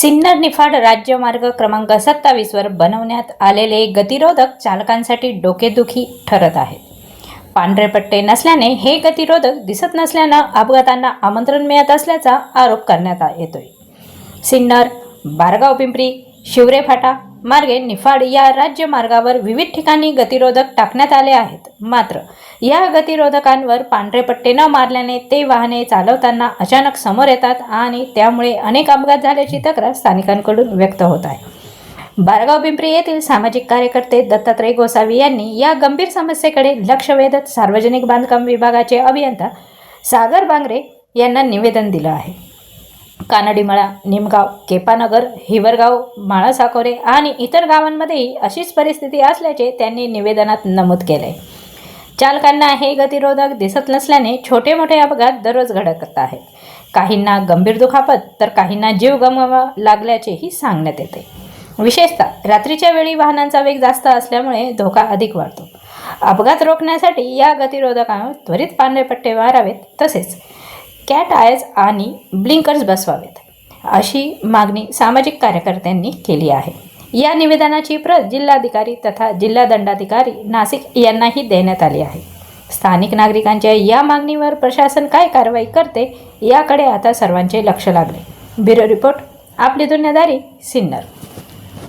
सिन्नर निफाड राज्यमार्ग क्रमांक सत्तावीसवर बनवण्यात आलेले गतिरोधक चालकांसाठी डोकेदुखी ठरत आहेत पांढरे पट्टे नसल्याने हे गतिरोधक दिसत नसल्यानं अपघातांना आमंत्रण मिळत असल्याचा आरोप करण्यात येतोय. सिन्नर बारगाव पिंपरी शिवरे फाटा मार्गे निफाड या राज्यमार्गावर विविध ठिकाणी गतिरोधक टाकण्यात आले आहेत. मात्र या गतिरोधकांवर पांढरे पट्टे न मारल्याने ते वाहने चालवताना अचानक समोर येतात आणि त्यामुळे अनेक अपघात झाल्याची तक्रार स्थानिकांकडून व्यक्त होत आहे. बारगाव पिंपरी येथील सामाजिक कार्यकर्ते दत्तात्रय गोसावी यांनी या गंभीर समस्येकडे लक्ष वेधत सार्वजनिक बांधकाम विभागाचे अभियंता सागर बांगरे यांना निवेदन दिलं आहे. कानडीमळा निमगाव केपानगर हिवरगाव माळासाकोरे आणि इतर गावांमध्येही अशीच परिस्थिती असल्याचे त्यांनी निवेदनात नमूद केले चालकांना हे गतिरोधक दिसत नसल्याने छोटे मोठे अपघात दररोज घडत आहेत. काहींना गंभीर दुखापत तर काहींना जीव गमवावा लागल्याचेही सांगण्यात येते. विशेषतः रात्रीच्या वेळी वाहनांचा वेग जास्त असल्यामुळे धोका अधिक वाढतो. अपघात रोखण्यासाठी या गतिरोधकांवर त्वरित पांढरे पट्टे मारावेत तसेच कॅट आयज आणि ब्लिंकर्स बसवावेत अशी मागणी सामाजिक कार्यकर्त्यांनी केली आहे. या निवेदनाची प्रत जिल्हाधिकारी तथा जिल्हा दंडाधिकारी नाशिक यांनाही देण्यात आली आहे. स्थानिक नागरिकांच्या या मागणीवर प्रशासन काय कारवाई करते याकडे आता सर्वांचे लक्ष लागले. ब्युरो रिपोर्ट आपली दुनियादारी सिन्नर.